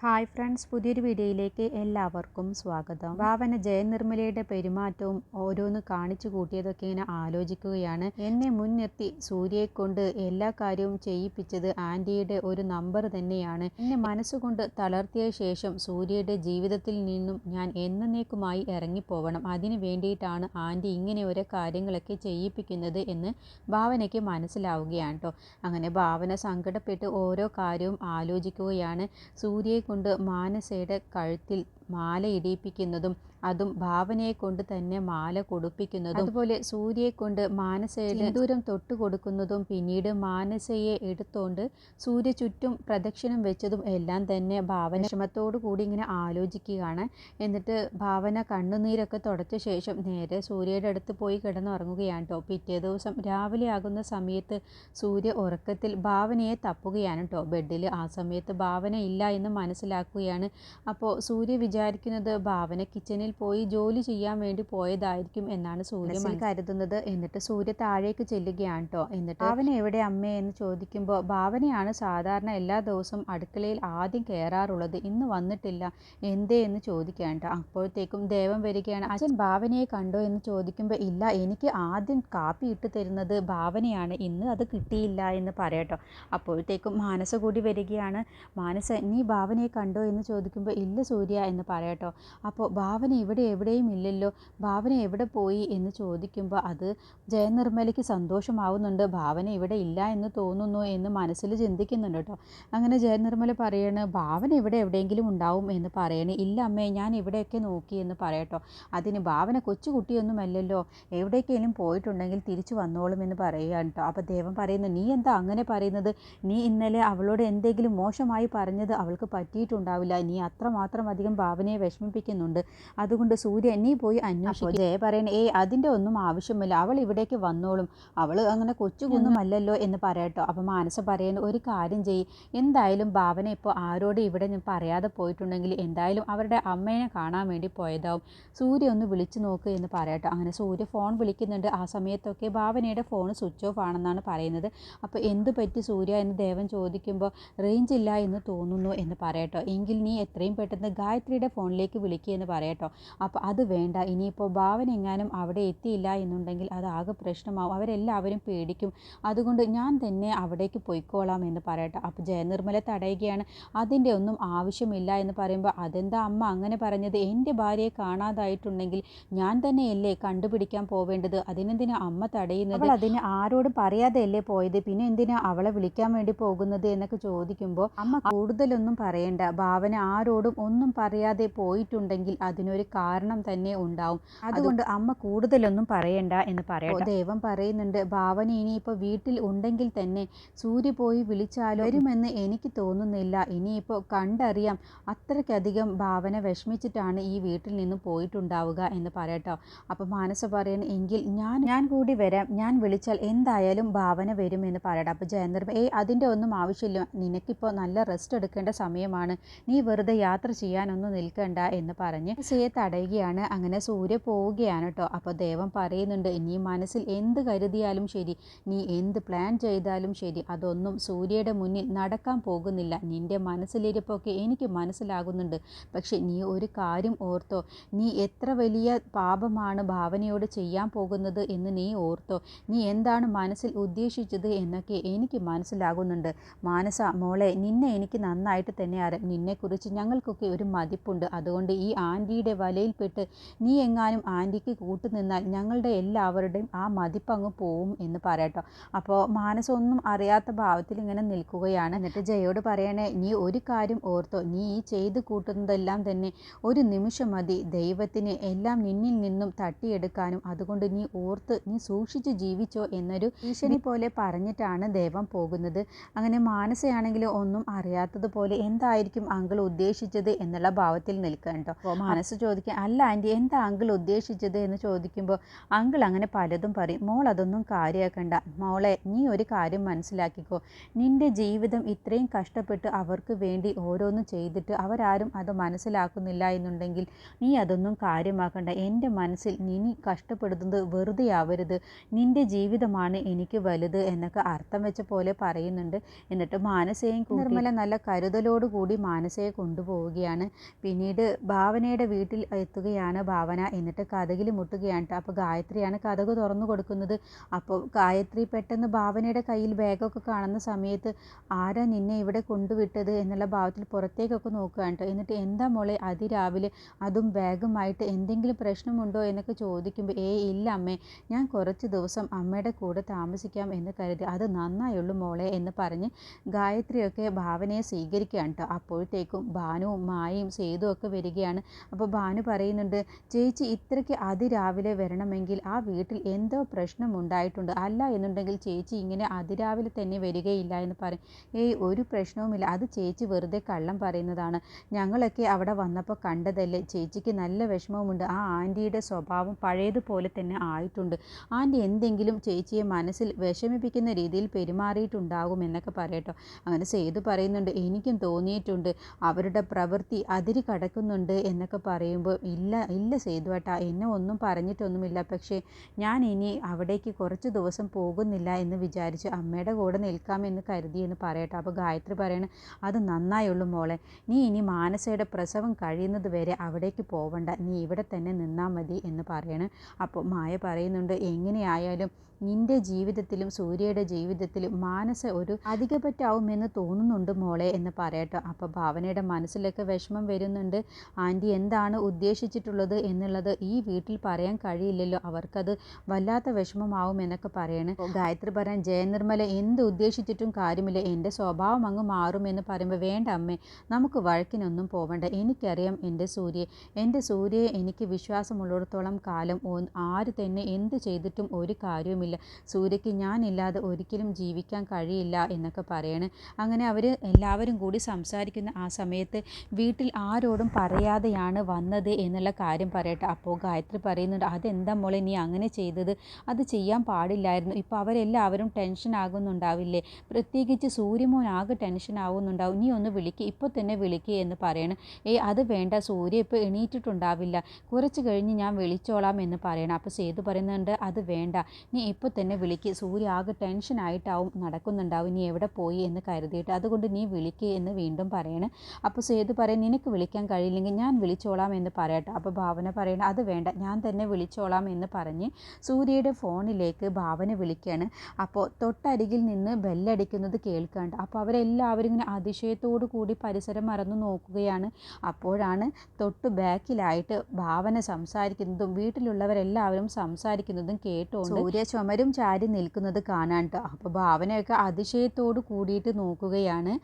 Hi friends പുതിയൊരു വീഡിയോയിലേക്ക് എല്ലാവർക്കും സ്വാഗതം. ഭാവന ജയനിർമ്മലയുടെ പെരുമാറ്റവും ഓരോന്ന് കാണിച്ചു കൂട്ടിയതൊക്കെ ഇങ്ങനെ ആലോചിക്കുകയാണ്. എന്നെ മുൻനിർത്തി സൂര്യയെ കൊണ്ട് എല്ലാ കാര്യവും ചെയ്യിപ്പിച്ചത് ആന്റിയുടെ ഒരു നമ്പർ തന്നെയാണ്. എന്നെ മനസ്സുകൊണ്ട് തളർത്തിയ ശേഷം സൂര്യയുടെ ജീവിതത്തിൽ നിന്നും ഞാൻ എന്നേക്കുമായി ഇറങ്ങിപ്പോവണം. അതിനു വേണ്ടിയിട്ടാണ് ആന്റി ഇങ്ങനെ ഓരോ കാര്യങ്ങളൊക്കെ ചെയ്യിപ്പിക്കുന്നത് എന്ന് ഭാവനയ്ക്ക് മനസ്സിലാവുകയാണ് കേട്ടോ അങ്ങനെ ഭാവന സങ്കടപ്പെട്ട് ഓരോ കാര്യവും ആലോചിക്കുകയാണ്. സൂര്യയെ കൊണ്ട് മാനസയുടെ കഴുത്തിൽ മാല ഇടിയിപ്പിക്കുന്നതും അതും ഭാവനയെ കൊണ്ട് തന്നെ മാല കൊടുപ്പിക്കുന്നതും അതുപോലെ സൂര്യയെ കൊണ്ട് മാനസയെ ദൂരം തൊട്ട് കൊടുക്കുന്നതും പിന്നീട് മാനസയെ എടുത്തോണ്ട് സൂര്യ ചുറ്റും പ്രദക്ഷിണം വെച്ചതും എല്ലാം തന്നെ ഭാവന കൂടി ഇങ്ങനെ ആലോചിക്കുകയാണ്. എന്നിട്ട് ഭാവന കണ്ണുനീരൊക്കെ തുടച്ച ശേഷം നേരെ സൂര്യയുടെ അടുത്ത് പോയി കിടന്നുറങ്ങുകയാണ് കേട്ടോ പിറ്റേ ദിവസം രാവിലെ ആകുന്ന സമയത്ത് സൂര്യ ഉറക്കത്തിൽ ഭാവനയെ തപ്പുകയാണ് കേട്ടോ ബെഡിൽ ആ സമയത്ത് ഭാവന ഇല്ല എന്ന് മനസ്സിലാക്കുകയാണ്. അപ്പോൾ സൂര്യ വിചാരിക്കുന്നത് ഭാവന കിച്ചണിൽ പോയി ജോലി ചെയ്യാൻ വേണ്ടി പോയതായിരിക്കും എന്നാണ് സൂര്യ കരുതുന്നത്. എന്നിട്ട് സൂര്യ താഴേക്ക് ചെല്ലുകയാണ് കേട്ടോ എന്നിട്ട് ഭാവന എവിടെ അമ്മേ എന്ന് ചോദിക്കുമ്പോൾ ഭാവനയാണ് സാധാരണ എല്ലാ ദിവസവും അടുക്കളയിൽ ആദ്യം കയറാറുള്ളത് ഇന്ന് വന്നിട്ടില്ല. എന്തേ എന്ന് ചോദിക്കുകയാണ് കേട്ടോ അപ്പോഴത്തേക്കും ദേവം വരികയാണ്. അച്ഛൻ ഭാവനയെ കണ്ടോ എന്ന് ചോദിക്കുമ്പോൾ ഇല്ല എനിക്ക് ആദ്യം കാപ്പി ഇട്ട് തരുന്നത് ഭാവനയാണ്. ഇന്ന് അത് കിട്ടിയില്ല എന്ന് പറയട്ടോ അപ്പോഴത്തേക്കും മാനസ കൂടി വരികയാണ്. മാനസ നീ ഭാവനയെ കണ്ടോ എന്ന് ചോദിക്കുമ്പോൾ ഇല്ല സൂര്യ എന്ന് പറയട്ടോ. അപ്പോൾ ഭാവന ഇവിടെ എവിടെയും ഇല്ലല്ലോ. ഭാവന എവിടെ പോയി എന്ന് ചോദിക്കുമ്പോൾ അത് ജയനിർമ്മലയ്ക്ക് സന്തോഷമാവുന്നുണ്ട്. ഭാവന ഇവിടെ ഇല്ല എന്ന് തോന്നുന്നു എന്ന് മനസ്സിൽ ചിന്തിക്കുന്നുണ്ട് കേട്ടോ. അങ്ങനെ ജയനിർമ്മല പറയാണ് ഭാവന ഇവിടെ എവിടെയെങ്കിലും ഉണ്ടാവും എന്ന് പറയണേ. ഇല്ല അമ്മേ ഞാൻ ഇവിടെയൊക്കെ നോക്കി എന്ന് പറയട്ടോ. അതിന് ഭാവന കൊച്ചു കുട്ടിയൊന്നുമല്ലല്ലോ എവിടേക്കെങ്കിലും പോയിട്ടുണ്ടെങ്കിൽ തിരിച്ചു വന്നോളും എന്ന് പറയുകയാണ് കേട്ടോ. അപ്പോൾ ദേവൻ പറയുന്നു നീ എന്താ അങ്ങനെ പറയുന്നത്? നീ ഇന്നലെ അവളോട് എന്തെങ്കിലും മോശമായി പറഞ്ഞത് അവൾക്ക് പറ്റിയിട്ടുണ്ടാവില്ല. നീ അത്രമാത്രം അധികം ഭാവനയെ വിഷമിപ്പിക്കുന്നുണ്ട്. അതുകൊണ്ട് സൂര്യ നീ പോയി അന്വേഷിക്കും. ജയ പറയണ ഏയ് അതിന്റെ ഒന്നും ആവശ്യമില്ല. അവൾ ഇവിടേക്ക് വന്നോളും. അവൾ അങ്ങനെ കൊച്ചുകുന്നുമല്ലല്ലോ എന്ന് പറയട്ടോ. അപ്പോൾ മാനസ പറയുന്നു ഒരു കാര്യം ചെയ്യ്. എന്തായാലും ഭാവന ഇപ്പോൾ ആരോട് ഇവിടെ ഞാൻ പറയാതെ പോയിട്ടുണ്ടെങ്കിൽ എന്തായാലും അവരുടെ അമ്മേനെ കാണാൻ വേണ്ടി പോയതാവും. സൂര്യ ഒന്ന് വിളിച്ചു നോക്ക് എന്ന് പറയട്ടോ. അങ്ങനെ സൂര്യ ഫോൺ വിളിക്കുന്നുണ്ട്. ആ സമയത്തൊക്കെ ഭാവനയുടെ ഫോൺ സ്വിച്ച് ഓഫ് ആണെന്നാണ് പറയുന്നത്. അപ്പോൾ എന്ത് പറ്റി സൂര്യ എന്ന് ദേവൻ ചോദിക്കുമ്പോൾ റേഞ്ച് ഇല്ല എന്ന് തോന്നുന്നു എന്ന് പറയട്ടോ. എങ്കിൽ നീ എത്രയും പെട്ടെന്ന് ഗായത്രിയുടെ ഫോണിലേക്ക് വിളിക്കുക എന്ന് പറയട്ടോ. അപ്പോൾ അത് വേണ്ട. ഇനിയിപ്പോൾ ഭാവന എങ്ങാനും അവിടെ എത്തിയില്ല എന്നുണ്ടെങ്കിൽ അത് ആകെ പ്രശ്നമാവും. അവരെല്ലാവരും പേടിക്കും. അതുകൊണ്ട് ഞാൻ തന്നെ അവിടേക്ക് പോയിക്കോളാം എന്ന് പറയട്ടെ. അപ്പോൾ ജയനിർമ്മല തടയുകയാണ്. അതിന്റെ ഒന്നും ആവശ്യമില്ല എന്ന് പറയുമ്പോൾ അതെന്താ അമ്മ അങ്ങനെ പറഞ്ഞത്? എന്റെ ഭാര്യയെ കാണാതായിട്ടുണ്ടെങ്കിൽ ഞാൻ തന്നെയല്ലേ കണ്ടുപിടിക്കാൻ പോവേണ്ടത്? അതിനെന്തിനാ അമ്മ തടയുന്നത്? അതിന് ആരോടും പറയാതെയല്ലേ പോയത്? പിന്നെ എന്തിനാ അവളെ വിളിക്കാൻ വേണ്ടി പോകുന്നത് എന്നൊക്കെ ചോദിക്കുമ്പോൾ അമ്മ കൂടുതലൊന്നും പറയണ്ട. ഭാവന ആരോടും ഒന്നും പറയാതെ പോയിട്ടുണ്ടെങ്കിൽ അതിനൊരു കാരണം തന്നെ ഉണ്ടാവും. അതുകൊണ്ട് അമ്മ കൂടുതലൊന്നും പറയണ്ട എന്ന് പറയാം ദൈവം പറയുന്നുണ്ട് ഭാവന ഇനിയിപ്പോൾ വീട്ടിൽ ഉണ്ടെങ്കിൽ തന്നെ സൂര്യ പോയി വിളിച്ചാലോ? വരുമെന്ന് എനിക്ക് തോന്നുന്നില്ല. ഇനിയിപ്പോൾ കണ്ടറിയാം അത്രയ്ക്കധികം ഭാവന വിഷമിച്ചിട്ടാണ് ഈ വീട്ടിൽ നിന്ന് പോയിട്ടുണ്ടാവുക എന്ന് പറയട്ടോ. അപ്പോൾ മാനസ പറയണ എങ്കിൽ ഞാൻ ഞാൻ കൂടി വരാം. ഞാൻ വിളിച്ചാൽ എന്തായാലും ഭാവന വരുമെന്ന് പറയട്ടെ അപ്പോൾ ജയന്തർ ഏയ് അതിന്റെ ഒന്നും ആവശ്യമില്ല. നിനക്കിപ്പോൾ നല്ല റെസ്റ്റ് എടുക്കേണ്ട സമയമാണ്. നീ വെറുതെ യാത്ര ചെയ്യാനൊന്നും നിൽക്കണ്ട എന്ന് പറഞ്ഞ് സയെ തടയുകയാണ്. അങ്ങനെ സൂര്യ പോവുകയാണ് കേട്ടോ അപ്പോൾ ദേവം പറയുന്നുണ്ട് നീ മനസ്സിൽ എന്ത് കരുതിയാലും ശരി നീ എന്ത് പ്ലാൻ ചെയ്താലും ശരി അതൊന്നും സൂര്യയുടെ മുന്നിൽ നടക്കാൻ പോകുന്നില്ല. നിന്റെ മനസ്സിലിരിപ്പൊക്കെ എനിക്ക് മനസ്സിലാകുന്നുണ്ട്. പക്ഷെ നീ ഒരു കാര്യം ഓർത്തോ നീ എത്ര വലിയ പാപമാണ് ഭാവനയോട് ചെയ്യാൻ പോകുന്നത് എന്ന് നീ ഓർത്തോ നീ എന്താണ് മനസ്സിൽ ഉദ്ദേശിച്ചത് എന്നൊക്കെ എനിക്ക് മനസ്സിലാകുന്നുണ്ട്. മാനസ മോളെ നിന്നെ എനിക്ക് നന്നായിട്ട് തന്നെ അറിയാം. നിന്നെക്കുറിച്ച് ഞങ്ങൾക്കൊക്കെ ഒരു മതിപ്പുണ്ട് അതുകൊണ്ട് ഈ ആന്റിയുടെ വലയിൽപ്പെട്ട് നീ എങ്ങാനും ആന്റിക്ക് കൂട്ടുനിന്നാൽ ഞങ്ങളുടെ എല്ലാവരുടെയും ആ മതിപ്പ് അങ്ങ് പോവും എന്ന് പറയട്ടോ. അപ്പോൾ മാനസൊന്നും അറിയാത്ത ഭാവത്തിൽ ഇങ്ങനെ നിൽക്കുകയാണ്. എന്നിട്ട് ജയോട് പറയണേ നീ ഒരു കാര്യം ഓർത്തോ. നീ ഈ ചെയ്ത് കൂട്ടുന്നതെല്ലാം തന്നെ ഒരു നിമിഷം മതി. ദൈവത്തിന് എല്ലാം നിന്നിൽ നിന്നും തട്ടിയെടുക്കാനും അതുകൊണ്ട് നീ ഓർത്ത് നീ സൂക്ഷിച്ച് ജീവിച്ചോ എന്നൊരു ഭീഷണി പോലെ പറഞ്ഞിട്ടാണ് ദൈവം പോകുന്നത്. അങ്ങനെ മാനസയാണെങ്കിൽ ഒന്നും അറിയാത്തതുപോലെ എന്തായിരിക്കും അങ്കിൾ ഉദ്ദേശിച്ചത് എന്നുള്ള ഭാവത്തിൽ ഭാവത്തിൽ നിൽക്കുക കേട്ടോ. മനസ്സ് ചോദിക്കുക അല്ല ആന്റി എന്താ അങ്കിൾ ഉദ്ദേശിച്ചത്? എന്ന് ചോദിക്കുമ്പോൾ അങ്കിൾ അങ്ങനെ പലതും പറയും. മോൾ അതൊന്നും കാര്യമാക്കണ്ട. മോളെ നീ ഒരു കാര്യം മനസ്സിലാക്കിക്കോ. നിന്റെ ജീവിതം ഇത്രയും കഷ്ടപ്പെട്ട് അവർക്ക് വേണ്ടി ഓരോന്നും ചെയ്തിട്ട് അവരാരും അത് മനസ്സിലാക്കുന്നില്ല എന്നുണ്ടെങ്കിൽ നീ അതൊന്നും കാര്യമാക്കണ്ട. എന്റെ മനസ്സിൽ നീ കഷ്ടപ്പെടുന്നത് വെറുതെ ആവരുത്. നിന്റെ ജീവിതമാണ് എനിക്ക് വലുത് എന്നൊക്കെ അർത്ഥം വെച്ച പോലെ പറയുന്നുണ്ട്. എന്നിട്ട് മാനസയും നിർമ്മല നല്ല കരുതലോടുകൂടി മാനസയെ കൊണ്ടുപോവുകയാണ്. പിന്നീട് ഭാവനയുടെ വീട്ടിൽ എത്തുകയാണ് ഭാവന. എന്നിട്ട് കഥകിൽ മുട്ടുകയാണ് ട്ടോ. അപ്പോൾ ഗായത്രിയാണ് കഥക് തുറന്നു കൊടുക്കുന്നത്. അപ്പോൾ ഗായത്രി പെട്ടെന്ന് ഭാവനയുടെ കയ്യിൽ ബാഗൊക്കെ കാണുന്ന സമയത്ത് ആരാ നിന്നെ ഇവിടെ കൊണ്ടുവിട്ടത് എന്നുള്ള ഭാവത്തിൽ പുറത്തേക്കൊക്കെ നോക്കുകയാണ് ട്ടോ. എന്നിട്ട് എന്താ മോളെ അതിരാവിലെ അതും ബാഗുമായിട്ട് എന്തെങ്കിലും പ്രശ്നമുണ്ടോ എന്നൊക്കെ ചോദിക്കുമ്പോൾ ഏ ഇല്ല അമ്മേ. ഞാൻ കുറച്ച് ദിവസം അമ്മയുടെ കൂടെ താമസിക്കാം എന്ന് കരുതി. അത് നന്നായുള്ളൂ മോളെ എന്ന് പറഞ്ഞ് ഗായത്രിയൊക്കെ ഭാവനയെ സ്വീകരിക്കുകയാണ് കേട്ടോ അപ്പോഴത്തേക്കും ഭാനുവും മായയും സേതുവും ഒക്കെ വരികയാണ്. അപ്പോൾ ഭാനു പറയുന്നുണ്ട് ചേച്ചി ഇത്രയ്ക്ക് അതിരാവിലെ വരണമെങ്കിൽ ആ വീട്ടിൽ എന്തോ പ്രശ്നം ഉണ്ടായിട്ടുണ്ട്. അല്ല എന്നുണ്ടെങ്കിൽ ചേച്ചി ഇങ്ങനെ അതിരാവിലെ തന്നെ വരികയില്ല എന്ന് പറയും. ഏയ് ഒരു പ്രശ്നവുമില്ല. അത് ചേച്ചി വെറുതെ കള്ളം പറയുന്നതാണ്. ഞങ്ങളൊക്കെ അവിടെ വന്നപ്പോൾ കണ്ടതല്ലേ ചേച്ചിക്ക് നല്ല വിഷമവുമുണ്ട്. ആ ആന്റിയുടെ സ്വഭാവം പഴയതുപോലെ തന്നെ ആയിട്ടുണ്ട്. ആന്റി എന്തെങ്കിലും ചേച്ചിയെ മനസ്സിൽ വിഷമിപ്പിക്കുന്ന രീതിയിൽ പെരുമാറിയിട്ടുണ്ടാകും എന്നൊക്കെ പറയട്ടോ. അങ്ങനെ സേതു പറയുന്നുണ്ട് എനിക്കും തോന്നിയിട്ടുണ്ട്. അവരുടെ പ്രവൃത്തി അതിര് കടക്കുന്നുണ്ട് എന്നൊക്കെ പറയുമ്പോൾ ഇല്ല ഇല്ല സേതുവേട്ടാ എന്നെ ഒന്നും പറഞ്ഞിട്ടൊന്നുമില്ല. പക്ഷേ ഞാൻ ഇനി അവിടേക്ക് കുറച്ച് ദിവസം പോകുന്നില്ല എന്ന് വിചാരിച്ച് അമ്മയുടെ കൂടെ നിൽക്കാമെന്ന് കരുതി എന്ന് പറയട്ടെ. അപ്പോൾ ഗായത്രി പറയണ അത് നന്നായുള്ളൂ മോളെ. നീ ഇനി മാനസയുടെ പ്രസവം കഴിയുന്നത് വരെ അവിടേക്ക് പോവണ്ട. നീ ഇവിടെ തന്നെ നിന്നാൽ മതി എന്ന് പറയണം. അപ്പോൾ മായ പറയുന്നുണ്ട് എങ്ങനെയായാലും നിന്റെ ജീവിതത്തിലും സൂര്യയുടെ ജീവിതത്തിലും മാനസ ഒരു അധികപറ്റാവുമെന്ന് തോന്നുന്നുണ്ട് മോളെ എന്ന് പറയട്ടോ. അപ്പോൾ ഭാവനയുടെ മനസ്സിലൊക്കെ വിഷമം വരുന്നുണ്ട് ആന്റി എന്താണ് ഉദ്ദേശിച്ചിട്ടുള്ളത് എന്നുള്ളത് ഈ വീട്ടിൽ പറയാൻ കഴിയില്ലല്ലോ. അവർക്കത് വല്ലാത്ത വിഷമമാവും എന്നൊക്കെ പറയണ്. ഗായത്രി പറയാൻ ജയനിർമ്മല എന്ത് ഉദ്ദേശിച്ചിട്ടും കാര്യമില്ല. എന്റെ സ്വഭാവം അങ്ങ് മാറുമെന്ന് പറയുമ്പോൾ വേണ്ട അമ്മേ നമുക്ക് വഴക്കിനൊന്നും പോവണ്ട. എനിക്കറിയാം എന്റെ സൂര്യയെ. എന്റെ സൂര്യയെ എനിക്ക് വിശ്വാസമുള്ളിടത്തോളം കാലം ആര് തന്നെ എന്ത് ചെയ്തിട്ടും ഒരു കാര്യവുമില്ല. സൂര്യയ്ക്ക് ഞാനില്ലാതെ ഒരിക്കലും ജീവിക്കാൻ കഴിയില്ല എന്നൊക്കെ പറയണ്. അങ്ങനെ അവർ എല്ലാവരും കൂടി സംസാരിക്കുന്ന ആ സമയത്ത് വീട്ടിൽ ആരോടും പറയാതെയാണ് വന്നത് എന്നുള്ള കാര്യം പറയട്ടെ. അപ്പോൾ ഗായത്രി പറയുന്നുണ്ട് അതെന്താ മോളെ നീ അങ്ങനെ ചെയ്തത്? അത് ചെയ്യാൻ പാടില്ലായിരുന്നു. ഇപ്പോൾ അവരെല്ലാവരും ടെൻഷൻ ആകുന്നുണ്ടാവില്ലേ? പ്രത്യേകിച്ച് സൂര്യമോൻ ആകെ ടെൻഷൻ ആവുന്നുണ്ടാവും. നീ ഒന്ന് വിളിക്ക് ഇപ്പോൾ തന്നെ വിളിക്കുക എന്ന് പറയണം. ഏയ് അത് വേണ്ട. സൂര്യ ഇപ്പോൾ എണീറ്റിട്ടുണ്ടാവില്ല. കുറച്ച് കഴിഞ്ഞ് ഞാൻ വിളിച്ചോളാം എന്ന് പറയണം. അപ്പോൾ സേതു പറയുന്നുണ്ട് അത് വേണ്ട. നീ ഇപ്പോൾ തന്നെ വിളിക്ക്. സൂര്യ ആകെ ടെൻഷൻ ആയിട്ടാവും നടക്കുന്നുണ്ടാവും. നീ എവിടെ പോയി? എന്ന് കരുതിയിട്ട് അതുകൊണ്ട് നീ വിളിക്ക് എന്ന് വീണ്ടും പറയണം. അപ്പോൾ സേതു പറയും നിനക്ക് വിളിക്കാൻ കഴിയില്ലെങ്കിൽ ഞാൻ വിളിച്ചോളാം എന്ന് പറയട്ടെ. അപ്പോൾ ഭാവന പറയണം അത് വേണ്ട ഞാൻ തന്നെ വിളിച്ചോളാം എന്ന് പറഞ്ഞ് സൂര്യയുടെ ഫോണിലേക്ക് ഭാവന വിളിക്കുകയാണ് അപ്പോൾ തൊട്ടരികിൽ നിന്ന് ബെല്ലടിക്കുന്നത് കേൾക്കാണ്ട്. അപ്പോൾ അവരെല്ലാവരും ഇങ്ങനെ അതിശയത്തോടു കൂടി പരിസരം മറന്നു നോക്കുകയാണ്. അപ്പോഴാണ് തൊട്ട് ബാക്കിലായിട്ട് ഭാവന സംസാരിക്കുന്നതും വീട്ടിലുള്ളവരെല്ലാവരും സംസാരിക്കുന്നതും കേട്ടുകൊണ്ട് സൂര്യ ചുമരും ചാരി നിൽക്കുന്നത് കാണാണ്ട്. അപ്പോൾ ഭാവനയൊക്കെ അതിശയത്തോട് കൂടിയിട്ട് നോക്കുകയാണ്.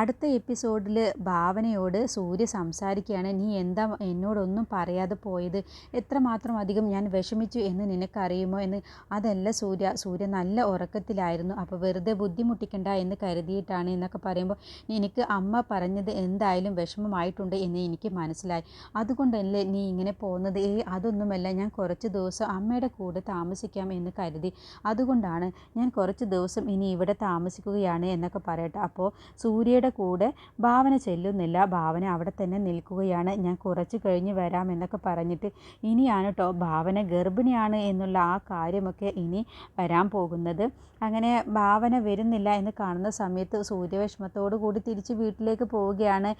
അടുത്ത എപ്പിസോഡിൽ ഭാവനയോട് സൂര്യ സംസാരിക്കുകയാണ്. നീ എന്താ എന്നോടൊന്നും പറയാതെ പോയത്? എത്രമാത്രം അധികം ഞാൻ വിഷമിച്ചു എന്ന് നിനക്കറിയുമോ? എന്ന്. അതല്ല സൂര്യ. സൂര്യ നല്ല ഉറക്കത്തിലായിരുന്നു. അപ്പോൾ വെറുതെ ബുദ്ധിമുട്ടിക്കണ്ട എന്ന് കരുതിയിട്ടാണ് എന്നൊക്കെ പറയുമ്പോൾ എനിക്ക് അമ്മ പറഞ്ഞത് എന്തായാലും വിഷമമായിട്ടുണ്ട് എന്ന് എനിക്ക് മനസ്സിലായി. അതുകൊണ്ടല്ലേ നീ ഇങ്ങനെ പോകുന്നത്? ഏ അതൊന്നുമല്ല. ഞാൻ കുറച്ച് ദിവസം അമ്മയുടെ കൂടെ താമസിക്കാം എന്ന് കരുതി. അതുകൊണ്ടാണ് ഞാൻ കുറച്ച് ദിവസം ഇനി ഇവിടെ താമസിക്കുകയാണ് എന്നൊക്കെ പറയട്ടെ. അപ്പോൾ സൂര്യയുടെ കൂടെ ഭാവന ചെല്ലുന്നില്ല. ഭാവന അവിടെ തന്നെ നിൽക്കുകയാണ്. ഞാൻ കുറച്ച് കഴിഞ്ഞ് വരാം എന്നൊക്കെ പറഞ്ഞിട്ട് ഇനിയാണ് കേട്ടോ ഭാവന ഗർഭിണിയാണ് എന്നുള്ള ആ കാര്യമൊക്കെ ഇനി വരാൻ പോകുന്നത്. അങ്ങനെ ഭാവന വരുന്നില്ല എന്ന് കാണുന്ന സമയത്ത് സൂര്യവിഷമത്തോടു കൂടി തിരിച്ച് വീട്ടിലേക്ക് പോവുകയാണ്.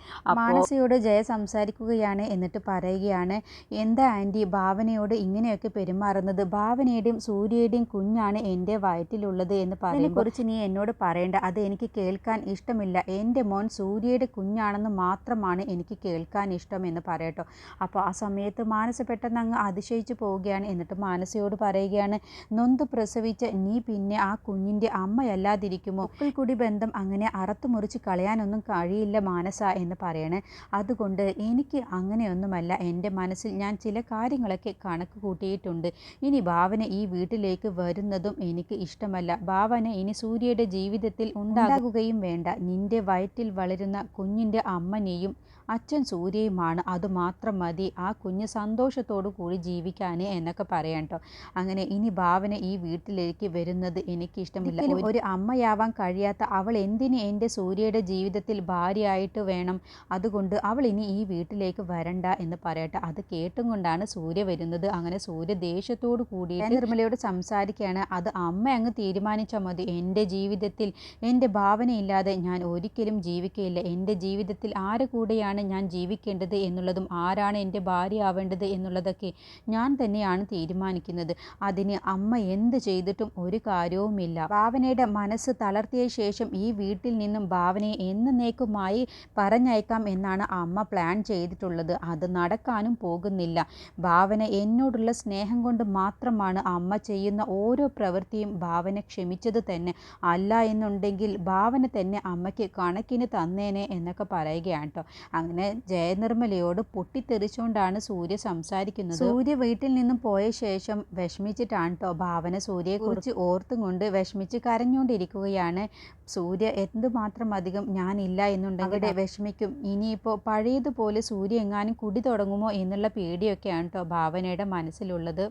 മാനസിയോട് ജയ സംസാരിക്കുകയാണ് എന്നിട്ട് പറയുകയാണ് എന്താ ആന്റി ഭാവനയോട് ഇങ്ങനെയൊക്കെ പെരുമാറുന്നത്? ഭാവനയുടെയും സൂര്യയുടെയും കുഞ്ഞാണ് എന്റെ വയറ്റിലുള്ളത് എന്ന് പറയുമ്പോൾ കുറിച്ച് നീ എന്നോട് പറയേണ്ട. അത് എനിക്ക് കേൾക്കാൻ ഇഷ്ടമില്ല. എന്റെ മോൻ സൂര്യയുടെ കുഞ്ഞാണെന്ന് മാത്രമാണ് എനിക്ക് കേൾക്കാൻ ഇഷ്ടം എന്ന് പറയട്ടോ. അപ്പോൾ ആ സമയത്ത് മാനസ പെട്ടെന്ന് അങ്ങ് അതിശയിച്ചു പോവുകയാണ്. എന്നിട്ട് മാനസയോട് പറയുകയാണ് നൊന്ത് പ്രസവിച്ച നീ പിന്നെ ആ കുഞ്ഞിന്റെ അമ്മയല്ലാതിരിക്കുമോ? കൂടി ബന്ധം അങ്ങനെ അറുത്തു മുറിച്ച് കളയാനൊന്നും കഴിയില്ല മാനസ എന്ന് പറയണേ. അതുകൊണ്ട് എനിക്ക് അങ്ങനെയൊന്നുമല്ല. എന്റെ മനസ്സിൽ ഞാൻ ചില കാര്യങ്ങളൊക്കെ കണക്ക് കൂട്ടിയിട്ടുണ്ട്. ഇനി ഭാവന ഈ വീട്ടിലേക്ക് വരുന്നതും എനിക്ക് ഇഷ്ടമല്ല. ഭാവന ഇനി സൂര്യയുടെ ജീവിതത്തിൽ ഉണ്ടാകുകയും വേണ്ട. നിന്റെ വയറ്റിൽ വളരുന്ന കുഞ്ഞിന്റെ അമ്മനെയും അച്ഛൻ ഞാനും സൂര്യയുമാണ് അതുമാത്രം മതി. ആ കുഞ്ഞ് സന്തോഷത്തോടു കൂടി ജീവിക്കാൻ എന്നൊക്കെ പറയാം കേട്ടോ അങ്ങനെ ഇനി ഭാവന ഈ വീട്ടിലേക്ക് വരുന്നത് എനിക്കിഷ്ടമില്ല. ഒരു അമ്മയാവാൻ കഴിയാത്ത അവൾ എന്തിന് എന്റെ സൂര്യയുടെ ജീവിതത്തിൽ ഭാര്യയായിട്ട് വേണം? അതുകൊണ്ട് അവൾ ഇനി ഈ വീട്ടിലേക്ക് വരണ്ട എന്ന് പറയട്ടെ. അത് കേട്ടും കൊണ്ടാണ് സൂര്യ വരുന്നത്. അങ്ങനെ സൂര്യ ദേഷ്യത്തോടു കൂടി നിർമ്മലയോട് സംസാരിക്കുകയാണ്. അത് അമ്മ അങ്ങ് തീരുമാനിച്ചാൽ മതി. എന്റെ ജീവിതത്തിൽ എന്റെ ഭാവനയില്ലാതെ ഞാൻ ഒരിക്കലും ജീവിക്കുകയില്ല എന്റെ ജീവിതത്തിൽ ആരെ കൂടെയാണ് ഞാൻ ജീവിക്കേണ്ടത് എന്നുള്ളതും ആരാണ് എന്റെ ഭാര്യ ആവേണ്ടത് എന്നുള്ളതൊക്കെ ഞാൻ തന്നെയാണ് തീരുമാനിക്കുന്നത്. അതിന് അമ്മ എന്ത് ചെയ്തിട്ടും ഒരു കാര്യവുമില്ല. ഭാവനയുടെ മനസ്സ് തളർത്തിയ ശേഷം ഈ വീട്ടിൽ നിന്നും ഭാവനയെ എന്നേക്കുമായി പറഞ്ഞയക്കാം എന്നാണ് അമ്മ പ്ലാൻ ചെയ്തിട്ടുള്ളത്. അത് നടക്കാനും പോകുന്നില്ല. ഭാവന എന്നോടുള്ള സ്നേഹം കൊണ്ട് മാത്രമാണ് അമ്മ ചെയ്യുന്ന ഓരോ പ്രവൃത്തിയും ഭാവന ക്ഷമിച്ചത് തന്നെ. അല്ല എന്നുണ്ടെങ്കിൽ ഭാവന തന്നെ അമ്മയ്ക്ക് കണക്കിന് തന്നേനെ എന്നൊക്കെ പറയുകയാണ് കേട്ടോ അങ്ങനെ ജയനിർമ്മലയോട് പൊട്ടിത്തെറിച്ചുകൊണ്ടാണ് സൂര്യ സംസാരിക്കുന്നത്. സൂര്യ വീട്ടിൽ നിന്നും പോയ ശേഷം വിഷമിച്ചിട്ടാണ് കേട്ടോ ഭാവന സൂര്യയെക്കുറിച്ച് ഓർത്തും കൊണ്ട് വിഷമിച്ച് കരഞ്ഞുകൊണ്ടിരിക്കുകയാണ്. സൂര്യ എന്തുമാത്രം അധികം ഞാനില്ല എന്നുണ്ടെങ്കിൽ അവിടെ വിഷമിക്കും. ഇനിയിപ്പോൾ പഴയതുപോലെ സൂര്യ എങ്ങാനും കുടി തുടങ്ങുമോ എന്നുള്ള പേടിയൊക്കെയാണ് കേട്ടോ ഭാവനയുടെ മനസ്സിലുള്ളത്.